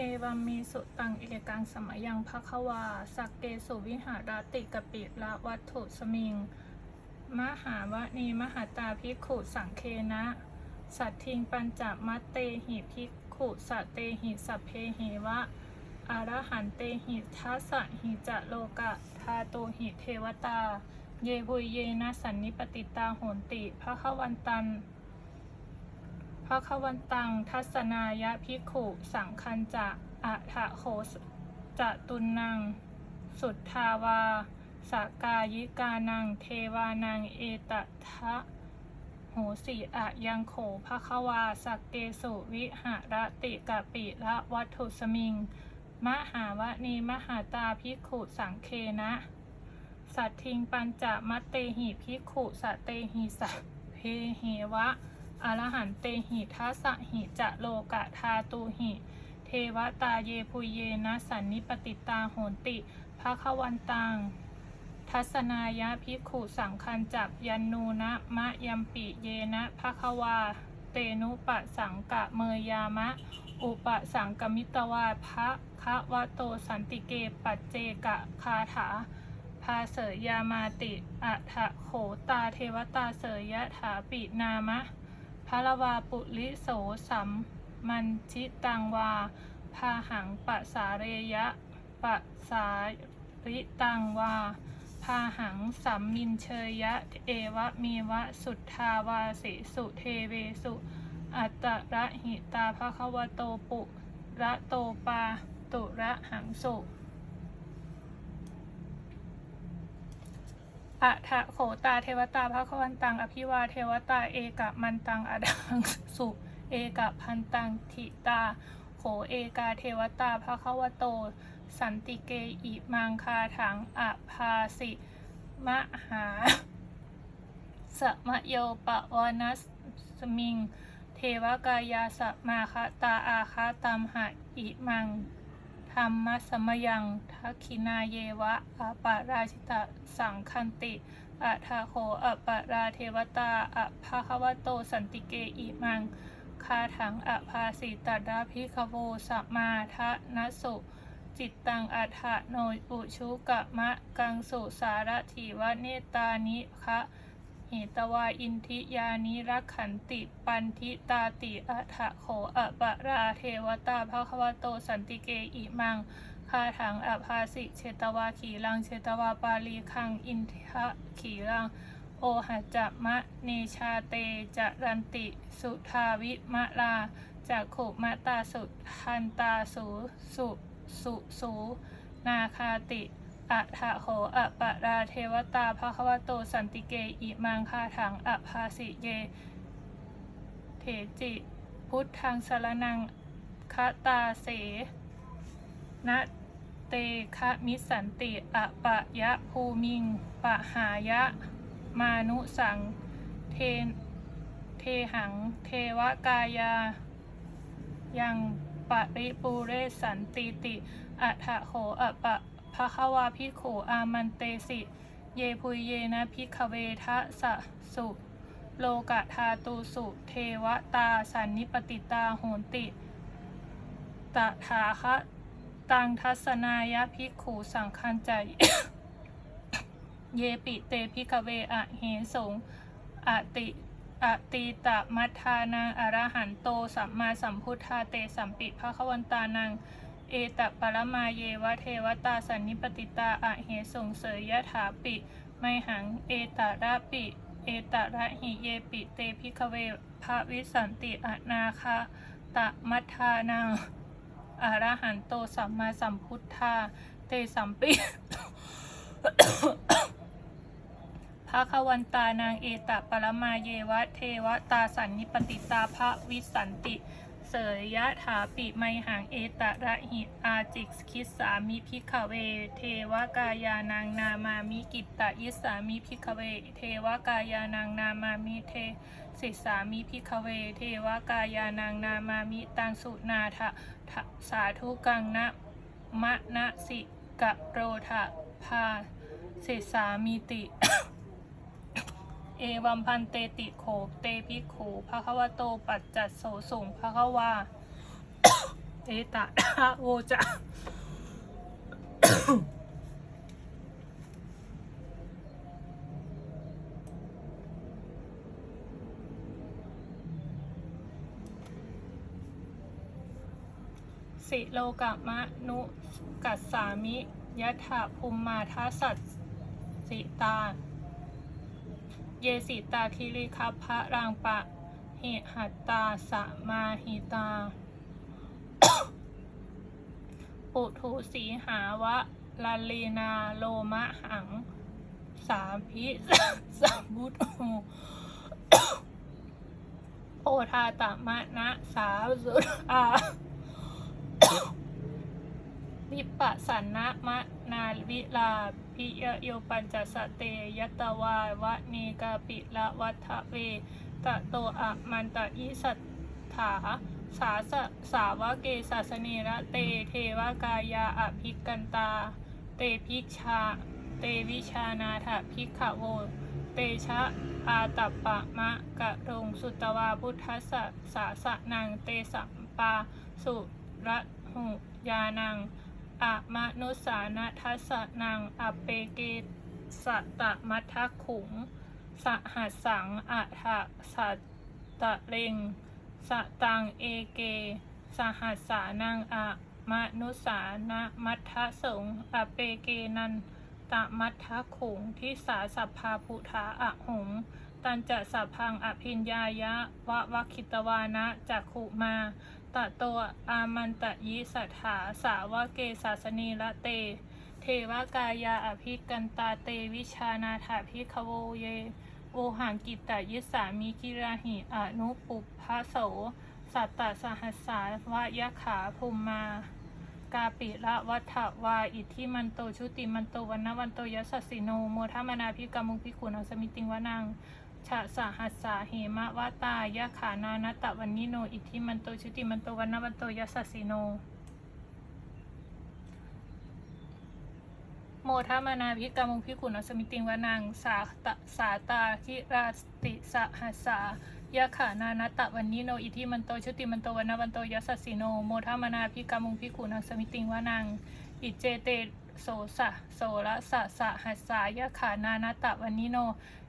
เอวัมมีสุตังเอกังสมยังภควา สักเกสุวิหารติกปิละวัตถุสมิง มหาวะนีมหาตาภิกขุสังเคนะ สัตทิงปัญจมัตเตหิภิกขุสตเตหิสัพเพหิวะอารหันเตหิทัสสหิจะโลกะทาโตหิเทวตา เยหุยเยนะสันนิปติตาโหนติพระขวันตัน พระขวันตังทัศนายะภิขุสังคันจะอะทะโคสจะตุนัง สุทธาวาสกายิกานัง เทวานัง เอตทะโหสีอะยังโขภควาสักเกสุวิหารติกะปิละวัตถุสมิง มหาวะนีมหาตาภิขุสังเคนะ สัตทิงปัญจมัตเตหิภิขุสเตหิสัพเพเหวะ อรหันเตหิทัสสะหิจะโลกะทาตูหิ เทวตาเยพุเยนะสันนิปติตาโหนติภะคะวันตัง ทัศนายะภิกขุสังคันจับยันนูนะมะยัมปิเยนะภะคะวา เตนุปะสังกะเมยามะ อุปสังกมิตวาภะคะวะโตสันติเกปัจเจกะคาถาพาเสยยามาติอัฐโขตาเทวตาเสยยะถาปินามะ พระวาปุริโสสัมมันชิตังวาพาหังปะสาเรยะปะสาริตังวาพาหังสัมมินเชยยะ เอวะมีวะสุทธาวาสิสุเทเวสุ อัตระหิตาภควโตปุระโตปาตุระหังสุ อะทะโขตาเทวตาพระควันตัง อภิวาเทวตา เอกะมันตังอดังสุ เอกะพันตังทิตา โขเอกาเทวตาพระควโต สันติเกอิมังคาถังอภาสิมหาสมโยปวานัสสมิง เทวกายาสมาคตาอาคาตัมหะอิมัง ธรรมสมยังทักขินาเยวะอะปะราชิตะสังคันติอะทาโคอะปะราเทวตาอะภาควโตสันติเกอิมังคาถังอะภาสิตัดาพิคโวสัมมาทะนสุจิตตังอัฏฐโนอุชุกะมะกังสุสารถีวะเนตานิคะ หิตวาอินทิยานิรักขันติ ปันทิตาติอัฏฐะโขอะปราเทวตาภควโตสันติเกอิมังคาถังอภาสิเชตวาขีลังเชตวาปาลีคังอินทะขีลัง โอหจจะมะเนชาเตจรันติ สุทาวิมะลาจากขุมะตาสุทันตาสูสุสุสูนาคาติ อะทะโหอะปะราเทวตาภควโตสันติเกอิมังคาถังอะภาสิเย เถจิ พุทธังสารนังคตาเสนะเตคะมิสันติอะปะยะภูมิงปะหายะ มานุสัง เทเทหัง เทวกายา ยังปะริปูเรสันติติอัฏฐโขอะปะ ภะควาพิโขอามันเตสิ เยพุยเยนะพิกเวทะสะสุ โลกะทาตูสุ เทวตาสันนิปติตาโหนติ ตถาคะตังทัศนายะภิกขุสังคันใจ เยปิเตพิกเวอะเหสงอติอตีตะมัทานังอรหันโตสัมมาสัมพุทธาเตสัมปิภะคะวันตานัง เอตปรมาเยวะเทวตาสันนิปติตาอะเหสงเสยยะถาปิไมหังเอตระปิ เอตระหิเยปิเตพิกเวภะวิสันติอนาคาตะมัทธานังอรหันโตสัมมาสัมพุทธา เตสัมปิภาควันตานางเอตปรมาเยวะเทวตาสันนิปติตาภวิสันติ เสยยะถาปิไมหังเอตระหิอาจิกคิสามิพิขเว เทวกายานางนามามิกิตตยิสามิพิขเว เทวกายานางนามามิเทสิสามิพิขเว เทวกายานางนามามิตังสุนาทะทะสาธุกังนะมะนะสิกะโรทะพาเสสามิติ เอวัมพันเตติโขเตพิโขภะคะวะโตปัจจัสโสสุงภะคะวาเอตะโวจะสิโลกะมะนุกัสสามิยะถาภูมมาทัสสัสสิตา เยสิตาคิริคัพพะรังปะเหหัตตาสมาหิตา ปุถุสีหาวะลาลีนาโลมะหัง สาพิสัมบุตโหโอทาตมะนะสาสุอา วิปัสสนะมะนาวิลาปิยโยปัญจสเตยตวาวะเนกาปิละวัฏเวตะโตอะมันตะอิสัทถาสาสะสาวะเกศาสเนระเตเทวกายาอภิกันตา เตพิชา เตวิชานาถพิกขโว เตชะอาตัปปะมะกะรงสุตวาพุทธัสสะสาสะนังเตสัมปาสุระหุยานัง อะมะนุสานะทัสสะนังอเปเกสะตะมัททขุง สหัสสังอะทะสัตตะเลงสตังเอเก สหัสสานังอะมะนุสานะมัททะสงอเปเกนันตะมัททะขุงทิสาสัพพาพุทธาอะหงตันจะสัพพังอภิญญายะวะวะคิตวานะจักขุมา ตะโตอามันตะยิสัทธาสาวะเกศาสนีละเต เทวกายาอภิกันตาเตวิชานาถาภิกขโวเยโอหังกิตตยิสามิกิราหิอนุปุพพะโส สัตตสหัสสาวะยะขาภูมมากาปิละวัฏวาอิทธิมันโตชุติมันโตวันนวันโตยัสสสิโนโมทมนาพิกามุพิขุนอสมิติงวนัง ชะสหัสสาเหมะวะตายะขานานตะวันนิโน อิทธิมันโตชุติมันโตวันนวันโตยัสสสิโน โมทามานาพิกามุพิขุนอสมิติงวานังสาตะสาตาคิราสติสหัสสายะขานานตะวันนิโน อิทธิมันโตชุติมันโตวันนวันโตยัสสสิโน โมทามานาพิกามุพิขุนอสมิติงวานัง อิเจเตโสสะโสระสะสะหัสสายะขานานตะวันนิโน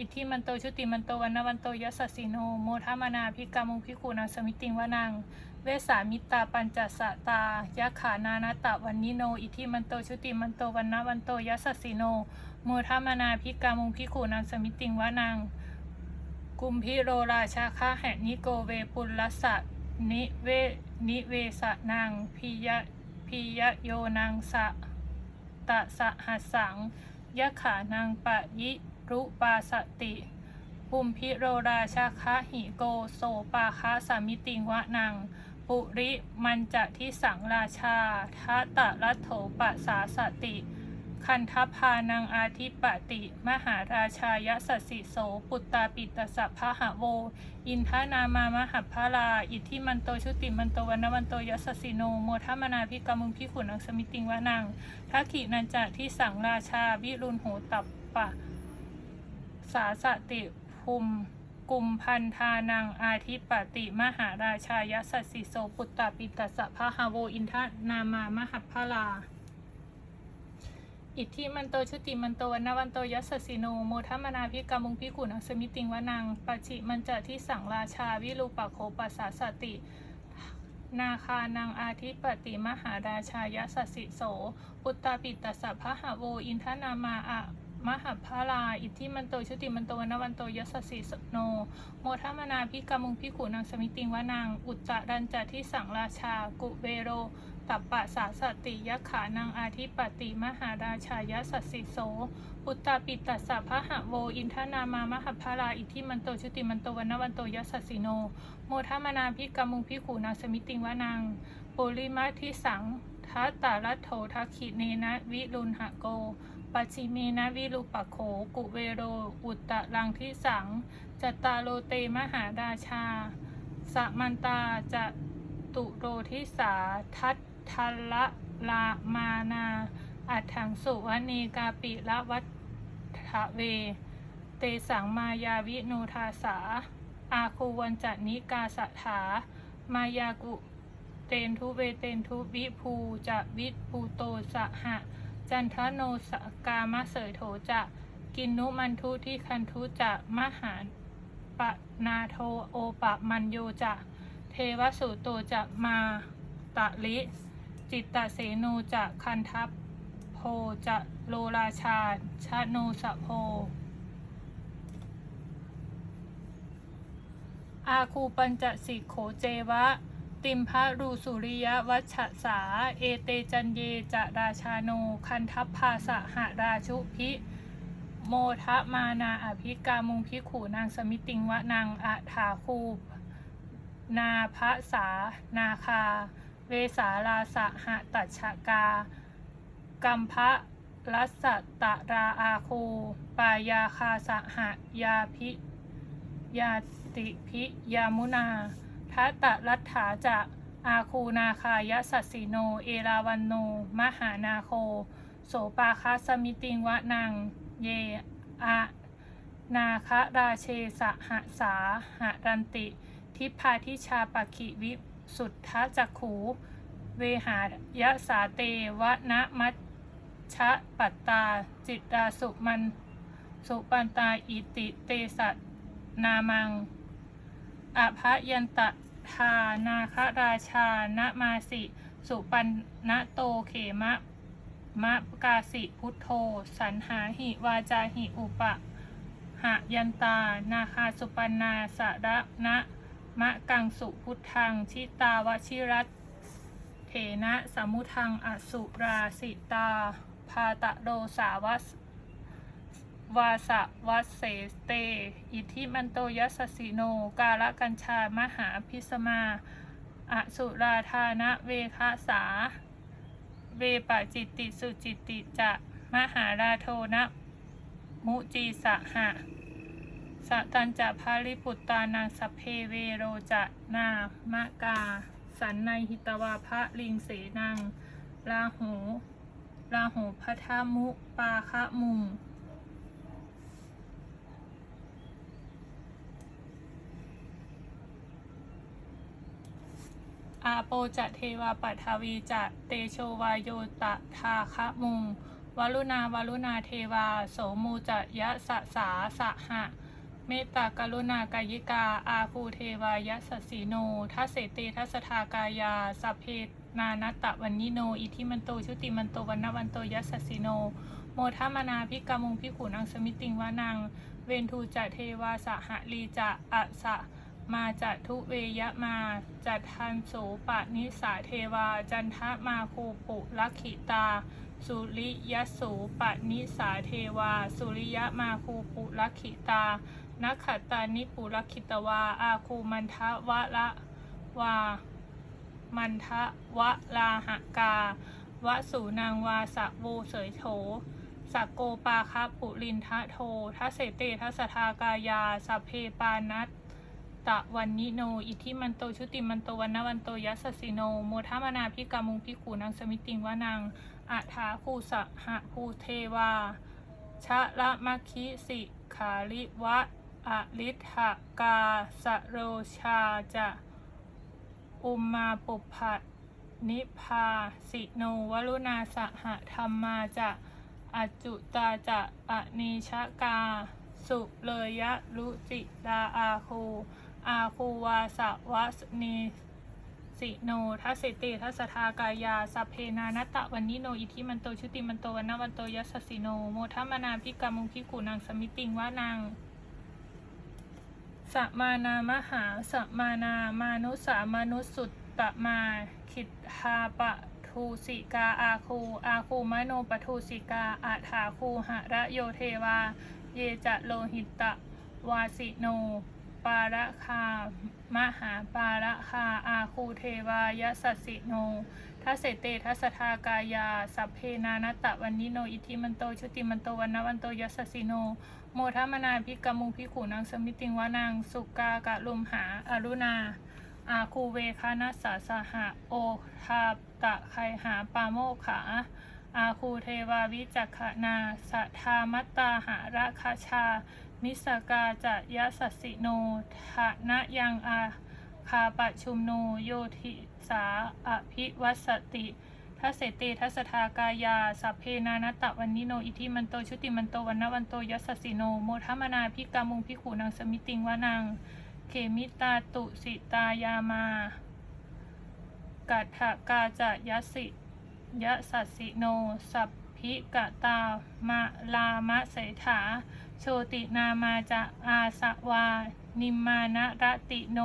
อิทธิมันโตชุติมันโตวันนวันโตยัสสสิโนโมทามานาพิกามุพิขุนาสมิติงวานังเวสามิตาปัญจสตายะขานานตะวันนิโน อิทธิมันโตชุติมันโตวันนวันโตยัสสสิโนโมทามานาพิกามุพิขุนาสมิติงวานังกุมพิโรราชาคาแหนิโกเวปุลสะนิเวนิเวสะนางพิยะพิยะโยนางสะตะสหัสสังยะขานางปะยิ รุปาสติภูมพิโรราชาคะหิโกโสปาคะสามิติงวะนัง ปุริมันจะที่สังราชาทะตะรัโถปะสาสติ คันทพานังอาทิปติ มหาราชายสสิโสปุตตาปิตสะพะหะโว อินทานามามหัพพาลาอิทธิมันโตชุติมันโตวันนวันโตยสสิโนโมทมนาพิกามุงพิขุนังสมิติงวะนังทักขินันจะที่สังราชาวิรุณโหตับปะ สาสติภูมิกุมพันธานังอาทิปติมหาราชายสัสสิโสปุตตาปิตัสะพะหะโวอินทานามามหัพพลา อิทธิมันโตชุติมันโตวันนวันโตยัสสิโนโมทัมนาพิกามุงพิกุณังสมิติงวานังปัจิมันจะที่สังราชาวิรูปะโคปัสสาสตินาคานังอาทิปติมหาราชายสัสสิโส ปุตตาปิตสัพพะหะโว อินทนามาอะ มหัพพาลาอิทธิมันโตชุติมันโตวนวันโตยัสสสิโน โมทมนาพิกามุงพิกุนังสมิติงวานังอุจจารันจะที่สังราชา กุเวโร ตัปปะสาสติยะขานังอาทิปติมหาราชายสัสสิโส ปุตตาปิตัสสะพะหะโว อินทนามามหัพพาลาอิทธิมันโตชุติมันโตวนวันโตยัสสีโน โมทมนาพิกามุงพิขุนางสมิติงวานังปุริมาทิสังทัตตารัตโถทักขิเนนะวิรุณหะโก ปัจฉิเมนะวิรุปะโข กุเวโร อุตตะรังทิสัง จตาโลเตมหาราชา สมันตาจะตุโรทิสา ทัตทัลละลามานาอัฏฐังสุวเนกาปิละวัฏเว เตสังมายาวิโนทาสา อาคูวันจนิกาสถา มายากุเตนทุเวเตนทุวิภูจะวิภูโตสหะ จันทโนสกามะเสยโถจะกินนุมันทุที่คันทุจะมหาปนาโทโอปะมันโยจะเทวสุโตจะมาตะลิ จิตตเสโนจะคันทัพโพจะโลราชาชะโนสะโพอาคูปัญจสิกโขเจวะ ติมพระรูสุริยวัชสา เอเตจันเยจะราชาโน คันทัพพาสหราชุพิโมทะมานาอภิกามุงพิขูนางสมิติงวะนางอะถาคูนาพระสา นาคา เวสาลาสะหะตัชกา กัมพะรัสตะราอาคูปายาคาสหะยาพิยาติพิยามุนา ทัตตรัตถาจะอาคูนาคายสัสสิโน เอราวันโน มหานาโค โสปาคาสมิติงวะนัง เยอะนาคราเชสหสาหะรันติ ทิพาทิชาปคิวิสุทธจักขู เวหายะสาเตวะนะมัชชะปัตตา จิตตาสุมัน สุปันตาอิติเตสัตนามัง อภยันตทานาคราชานมาสิ สุปันนโตเขมะมะกาสิพุทโธ สันหาหิวาจาหิอุปะหะยันตา นาคาสุปันนาสะระนะมะกังสุพุทธัง ชิตาวชิรัตเถนะสมุทังอสุราสิตา พาตะโรสาวส วาสะวัสเสเต อิทิมันโตยัสสิโน กาลกัญชามหาพิสมาอสุราธานะเวคะสา เวปะจิตติสุจิตติจะมหาราโทนะมุจีสหะสตันจะพาลิปุตตานังสพเพเวโรจะนามะกา สันในหิตวาพระลิงเสนังลาหูลาหูพัทามุปาคะมุง อาโปจะเทวาปัทวีจะเตโชวายโยตะทาคะมุงวรุณาวรุณาเทวา โสมูจะยะสะสาสะหะ เมตตากรุณากายิกา อาภูเทวายะสสสีโนทัสเสเตทัสทากายาสัพเพนานัตตะวันนิโน อิทิมันโตชุติมันโตวันนวันโตยัสสสีโน โมทามนาพิกามุงพิขุนังสมิติงวานัง เวนทูจะเทวาสหลีจะอะสะ มาจะทุเวยะมาจัดทันโสปะนิสาเทวา จันทะมาคูปุลักขิตา สุริยสูปะนิสาเทวา สุริยะมาคูปุลักขิตานักขตานิปุลักขิตวา อาคูมันทะวะละวา มันทะวะลาหกาวะสูนางวาสะโวเสยโถสักโกปาคะปุลินทะโททัเสเตทัสทากายาสัพเพปานัต ตะวันนิโน อิทิมันโต ชุติมันโตวันนวันโตยัสสิโน โมทามนาพิกามุงพิขูนางสมิติงวานางอัฐาคูสะหะภูเทวา ชะละมะคิสิขาลิวะอลิทธกาสะโรชาจะอุมมาปุพพะนิพาสิโนวรุณาสหธรรมาจะอจุตาจะอนิชกา สุเลยะรุจิดาอาคู อาคูวาสะวะนีสิโนทัสสิติทัสทากายาสัพเพนานัตตะวันนิโนอิทิมันโตชุติมันโตวันนวันโตยัสสิโน โมทัมนาพิกามุงพิกูนางสมิติงวานางสัมานามหาสัมานามานุสามานุสุตตะมาคิดหาปะทูสิกาอาคู อาคูมโนปทูสิกาอาถาคูหะระโยเทวา เยจะโลหิตตะวาสิโน ปาระคามหาปาระคาอาคูเทวายสสสิโนทัสเสเตทัสทากายา สัพเพนานตะวันนิโน อิทิมันโต ชุติมันโตวันนวันโตยัสสิโน โมทามนาพิกามุพิขูนางสมิติงวานางสุกากะลุมหาอรุณา อาคูเวคานัสสาสหะโอทาตะไคหาปาโมขาอาคูเทวาวิจักขนาสัทธามัตตาหาระคาชา นิสกาจะยะสัสิโนทะนะยังอาคาปะชุมโนโยธิสาอภิวัสติทัสเสเตทัสทากายา สัพเพนานตะวันนิโน อิทิมันโต ชุติมันโตวันนวันโตยัสสิโน โมทมนาพิกามุงพิขูนางสมิติงวานางเขมิตาตุสิตายามา กัตถกาจะยสสิยะสัสสิโน สัพ พิกะตามะลามะเสถา โชตินามาจะอาสวา นิมมานะรติโน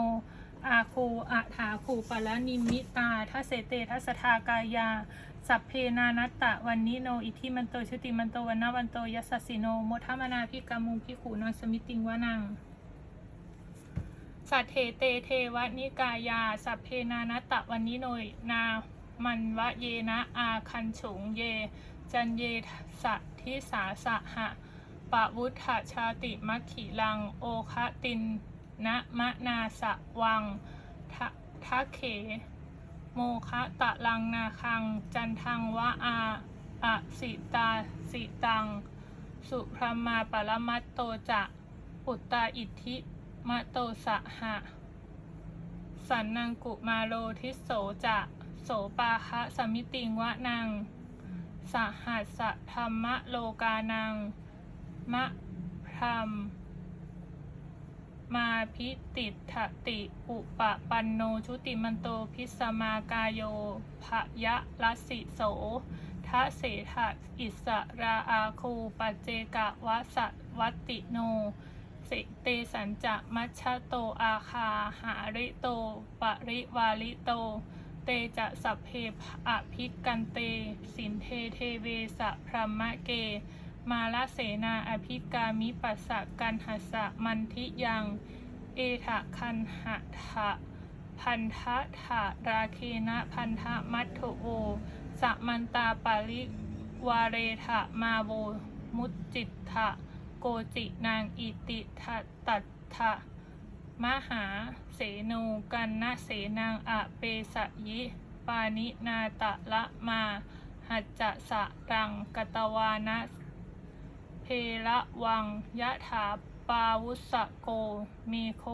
อาคูอัฐาคูปะละนิมิตาทัเสเตทัสทากายา สัพเพนานัตตะวันนิโน อิทิมันโตชุติมันโตวันนาวันโตยัสสสิโนโมทมนาพิกามุงพิขูนางสมิติงวานังสัทเทเตเทวนิกายา สัพเพนานัตตะวันนิโนยนา มันวะเยนะอาคันฉงเย จันเยสัทิสาสะหะปะวุฒชาติมัคขิลัง โอคะตินนะมะนาสะวังทะทะเข โมคะตะลังนาคัง จันทังวะอาอะสิตาสิตัง สุพรมาปรมัตโตจะปุตตาอิทธิมะโตสะหะ สันนังกุมาโลทิโสจะ โสปาคะสมิติงวะนัง สหัสธรรมโลกานัง มะพรม มาพิติถติ อุปปันโนชุติมันโตพิสมากายโยภยะลัสิโสทะเสถะอิสราอาคูปเจกะวะสวัตติโนสิเตสัญจะมัชโตอาคาหาริโต ปริวาลิโต เตจะสัพเพอภิกันเต สินเทเทเวสะพรหมะเก มาลเสนาอภิกามิปัสสะกันหัสสะมันทิยัง เอถะคันหะทะพันธะถะราเคนะพันธะมัทโถโอสะมันตาปาริวาเรทะมาโวมุจจิตทะโกจินางอิติทะตัตถะ มหาเสโนกันนะเสนางอะเปสยิ ปานินาตะละมาหัจจะสะรังกตวานะเพละวังยะถาปาวุสะโกเมโค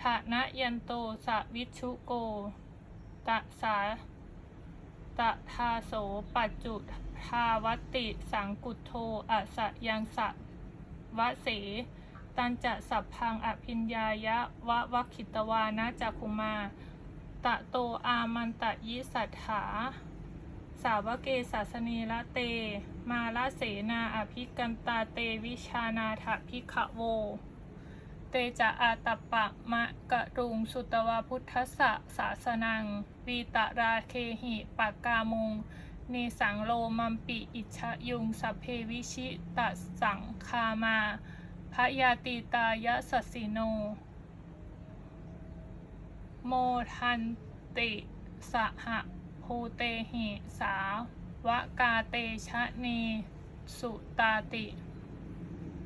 ทะนะยันโตสะวิชุโก ตะสาตะทาโสปัจจุทาวติสังกุโทอะสะยังสะวะเส ตันจะสัพพังอภิญญายะวะวัคิตวานะจักคุมา ตะโตอามันตะยิสัทธาสาวเกศาสเนละเต มาละเสนาอภิกันตาเตวิชานาถพิขะโว เตจะอาตปปะมะกะรุงสุตวาพุทธสะสาสนัง วีตะราเคหิปากกามุง เนสังโลมัมปิอิชยุงสัพเพวิชิตะสังคามา พระยาติตายะสัสิโน โมทันติสหภูเตหิสาวกาเตชะเน สุตาติ